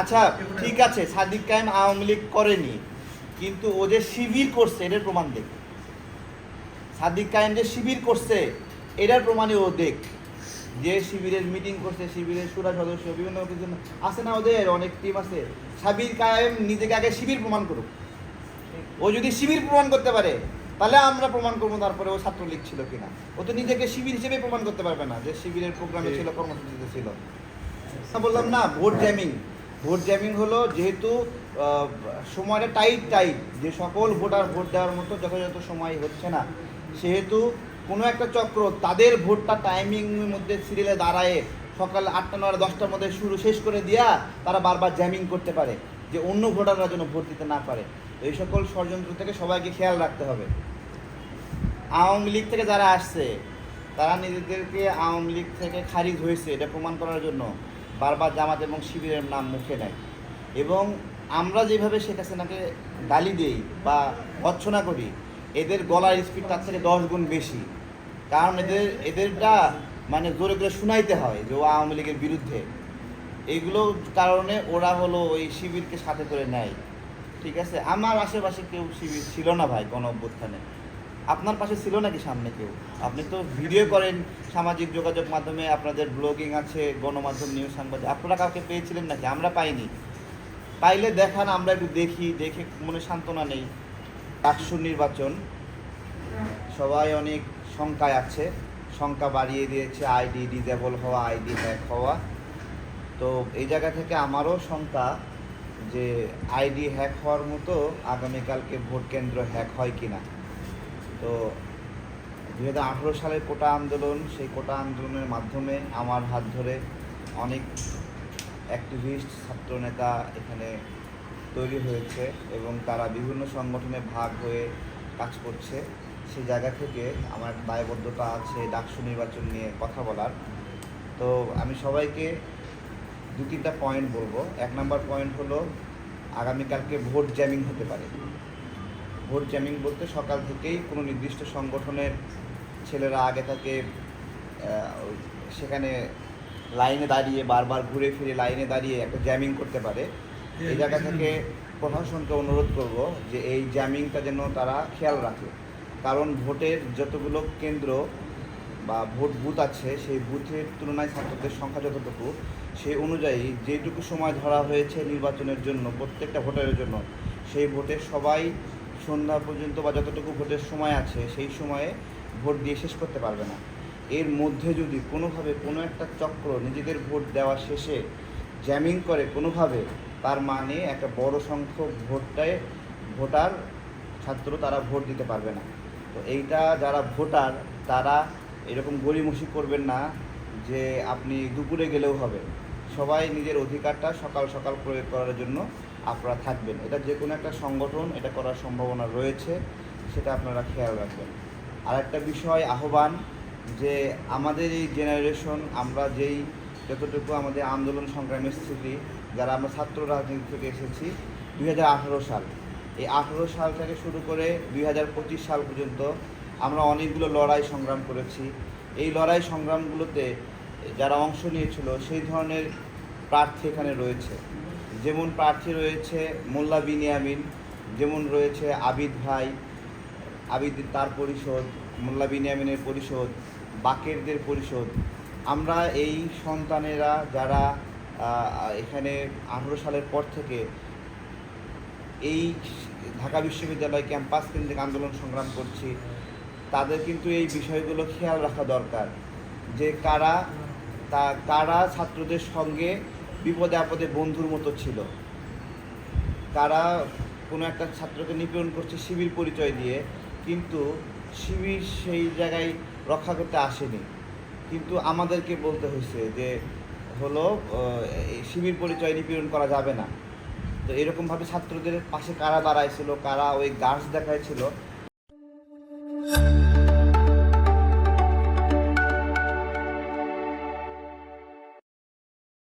আচ্ছা ঠিক আছে সাদিক কায়েম আওয়ামী লীগ করেনি কিন্তু ও যে শিবির করছে এটার প্রমাণ দেখ। সাদিক কায়েম যে শিবির করছে এটার প্রমাণে ও দেখ। যে শিবিরের মিটিং করছে শিবিরের সুরা সদস্য বিভিন্ন কিছু আছে না ওদের অনেক টিম আছে। সাবির কায়েম নিজেকে আগে শিবির প্রমাণ করুক। ও যদি শিবির প্রমাণ করতে পারে তাহলে আমরা প্রমাণ করব তারপরে ও ছাত্রলীগ ছিল কিনা। ও তো নিজেকে শিবির হিসেবে প্রমাণ করতে পারবে না যে শিবিরের প্রোগ্রামে ছিল কর্মসূচিতে ছিল। বললাম না ভোট জ্যামিং ভোট জ্যামিং হলো যেহেতু সময়টা টাইট টাইট যে সকল ভোটার ভোট দেওয়ার মতো যথাযথ সময় হচ্ছে না। সেহেতু কোনো একটা চক্র তাদের ভোটটা টাইমিংয়ের মধ্যে সিরিয়ালে দাঁড়ায় সকাল আটটা নয় দশটার মধ্যে শুরু শেষ করে দিয়া তারা বারবার জ্যামিং করতে পারে, যে অন্য ভোটাররা যেন ভোট দিতে না পারে। তো এই সকল ষড়যন্ত্র থেকে সবাইকে খেয়াল রাখতে হবে। আওয়ামী লীগ থেকে যারা আসছে, তারা নিজেদেরকে আওয়ামী লীগ থেকে খারিজ হয়েছে, এটা প্রমাণ করার জন্য। বারবার জামাত এবং শিবিরের নাম মুখে নেয়। এবং আমরা যেভাবে শেখ হাসিনাকে গালি দিই বা ভৎসনা করি, এদের গলার স্পিড তার থেকে দশ গুণ বেশি। কারণ এদের, এদেরটা মানে জোরে করে শুনাইতে হয় যে ও আওয়ামী লীগের বিরুদ্ধে। এইগুলো কারণে ওরা হলো ওই শিবিরকে সাথে করে নেয়। ঠিক আছে? আমার আশেপাশে কেউ শিবির ছিল না ভাই গণ অভ্যুত্থানে আপনার পাশে ছিল নাকি সামনে কেউ? আপনি তো ভিডিও করেন সামাজিক যোগাযোগ মাধ্যমে, আপনাদের ব্লগিং আছে, গণমাধ্যম নিউজ সাংবাদিক আপনারা কাউকে পেয়েছিলেন নাকি? আমরা পাইনি। পাইলে দেখান, আমরা একটু দেখি, দেখে মনে সান্ত্বনা নেই। ডাকসু নির্বাচন, সবাই অনেক শঙ্কায় আছে। শঙ্কা বাড়িয়ে দিয়েছে আইডি ডিজেবল হওয়া আইডি হ্যাক হওয়া। তো এই জায়গা থেকে আমারও শঙ্কা যে আইডি হ্যাক হওয়ার মতো আগামীকালকে ভোট কেন্দ্র হ্যাক হয় কিনা। তো দুই হাজার সালের কোটা আন্দোলন, সেই কোটা আন্দোলনের মাধ্যমে আমার হাত ধরে অনেক অ্যাক্টিভিস্ট ছাত্রনেতা এখানে তৈরি হয়েছে এবং তারা বিভিন্ন সংগঠনে ভাগ হয়ে কাজ করছে। সেই জায়গা থেকে আমার দায়বদ্ধতা আছে ডাকসু নির্বাচন নিয়ে কথা বলার। তো আমি সবাইকে দু তিনটা পয়েন্ট বলব। এক নম্বর পয়েন্ট হলো, আগামীকালকে ভোট জ্যামিং হতে পারে। ভোট জ্যামিং বলতে সকাল থেকেই কোনো নির্দিষ্ট সংগঠনের ছেলেরা আগে থাকে সেখানে লাইনে দাঁড়িয়ে বারবার ঘুরে ফিরে লাইনে দাঁড়িয়ে একটা জ্যামিং করতে পারে। এই জায়গা থেকে প্রশাসনকে অনুরোধ করব যে এই জ্যামিংটা যেন তারা খেয়াল রাখে। কারণ ভোটের যতগুলো কেন্দ্র বা ভোট বুথ আছে, সেই বুথের তুলনায় ছাত্রদের সংখ্যা যতটুকু, সেই অনুযায়ী যেটুকু সময় ধরা হয়েছে নির্বাচনের জন্য, প্রত্যেকটা ভোটারের জন্য, সেই ভোটে সবাই সন্ধ্যা পর্যন্ত বা যতটুকু ভোটের সময় আছে, সেই সময়ে ভোট দিয়ে শেষ করতে পারবে না। এর মধ্যে যদি কোনোভাবে কোনো একটা চক্র নিজেদের ভোট দেওয়া শেষে জ্যামিং করে কোনোভাবে, তার মানে একটা বড় সংখ্যক ভোটটায় ভোটার ছাত্র তারা ভোট দিতে পারবে না। তো এইটা যারা ভোটার, তারা এরকম গড়িমসি করবেন না যে আপনি দুপুরে গেলেও হবে। সবাই নিজের অধিকারটা সকাল সকাল প্রয়োগ করার জন্য আপনারা থাকবেন। এটা যে কোনো একটা সংগঠন, এটা করার সম্ভাবনা রয়েছে, সেটা আপনারা খেয়াল রাখবেন। আর একটা বিষয়, আহ্বান, যে আমাদের এই জেনারেশন আমরা যেই যতটুকু আমাদের আন্দোলন সংগ্রামের স্থিতি, যারা আমরা ছাত্র রাজনীতি থেকে এসেছি, দুই হাজার আঠারো সাল। এই আঠেরো সাল থেকে শুরু করে দুই হাজার পঁচিশ সাল পর্যন্ত আমরা অনেকগুলো লড়াই সংগ্রাম করেছি। এই লড়াই সংগ্রামগুলোতে যারা অংশ নিয়েছিল, সেই ধরনের প্রার্থী এখানে রয়েছে। যেমন প্রার্থী রয়েছে মোল্লা বিনিয়ামিন, যেমন রয়েছে আবিদ ভাই, আবিদ তার পরিষদ, মোল্লা বিনিয়ামিনের পরিষদ, বাকেরদের পরিষদ। আমরা এই সন্তানেরা যারা এখানে আঠেরো সালের পর থেকে এই ঢাকা বিশ্ববিদ্যালয় ক্যাম্পাস কেন্দ্রিক আন্দোলন সংগ্রাম করছি, তাদের কিন্তু এই বিষয়গুলো খেয়াল রাখা দরকার যে কারা, তা, কারা ছাত্রদের সঙ্গে বিপদে আপদে বন্ধুর মতো ছিল। কারা কোনো একটা ছাত্রকে নিপীড়ন করছে শিবির পরিচয় দিয়ে, কিন্তু শিবির সেই জায়গায় রক্ষা করতে আসেনি। কিন্তু আমাদেরকে বলতে হয়েছে যে, হলো শিবির পরিচয় নিপীড়ন করা যাবে না। তো এরকমভাবে ছাত্রদের পাশে কারা দাঁড়াইছিল কারা ওই গাছ দেখাইছিল